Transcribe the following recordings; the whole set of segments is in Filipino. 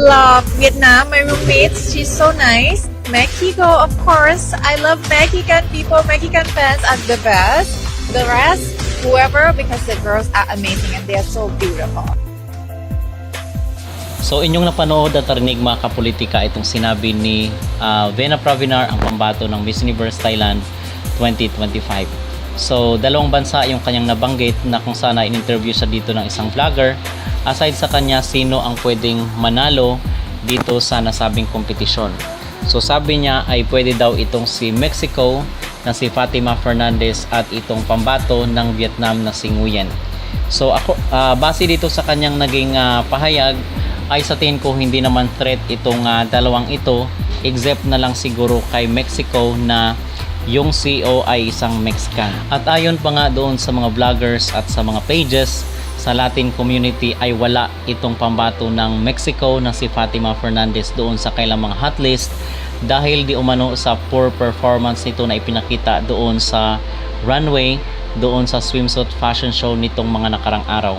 Love Vietnam. My roommate, she's so nice. Mexico, of course. I love Mexican people. Mexican fans are the best. The rest, whoever, because the girls are amazing and they are so beautiful. So inyong napanood at narinig mga kapolitika itong sinabi ni ah, Vena Pravinar ang pambato ng Miss Universe Thailand 2025. So dalawang bansa yung kanyang nabanggit na kung sana in-interview siya dito ng isang vlogger. Aside sa kanya, sino ang pwedeng manalo dito sa nasabing kompetisyon. So sabi niya ay pwede daw itong si Mexico na si Fatima Fernandez at itong pambato ng Vietnam na si Nguyen. So ako ah, base dito sa kanyang naging ah, pahayag ay sa tingin ko hindi naman threat itong ah, dalawang ito except na lang siguro kay Mexico na yung CEO ay isang Mexican. At ayon pa nga doon sa mga vloggers at sa mga pages sa Latin community ay wala itong pambato ng Mexico na si Fatima Fernandez doon sa kailang mga hot dahil di umano sa poor performance nito na ipinakita doon sa runway doon sa swimsuit fashion show nitong mga nakarang araw.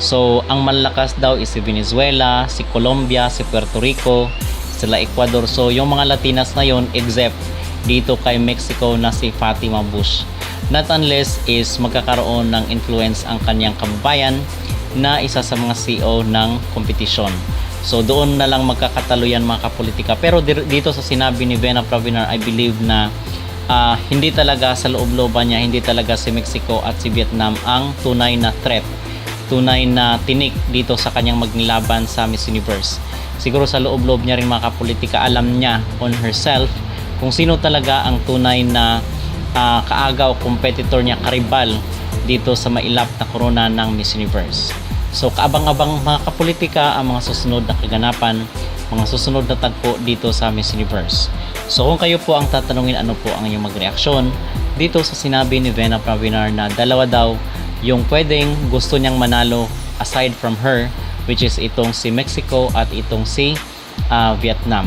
So, ang malakas daw is si Venezuela, si Colombia, si Puerto Rico, sila Ecuador. So, yung mga Latinas na yon except dito kay Mexico na si Fatima Bush. Not unless is magkakaroon ng influence ang kanyang kababayan na isa sa mga CEO ng kompetisyon. So doon na lang magkakatalo yan mga kapolitika. Pero dito sa sinabi ni Vena Pravinar, I believe na ah, hindi talaga sa loob-looban niya, hindi talaga si Mexico at si Vietnam ang tunay na threat, tunay na tinik dito sa kanyang magnilaban sa Miss Universe. Siguro sa loob-loob niya rin mga kapolitika, alam niya on herself kung sino talaga ang tunay na ah, kaagaw competitor niya karibal dito sa mailap na corona ng Miss Universe. So kaabang-abang mga kapolitika ang mga susunod na kaganapan, mga susunod na tagpo dito sa Miss Universe. So kung kayo po ang tatanungin ano po ang inyong magreaksyon dito sa sinabi ni Vena Pravinar na dalawa daw yung pwedeng gusto niyang manalo aside from her which is itong si Mexico at itong si ah, Vietnam.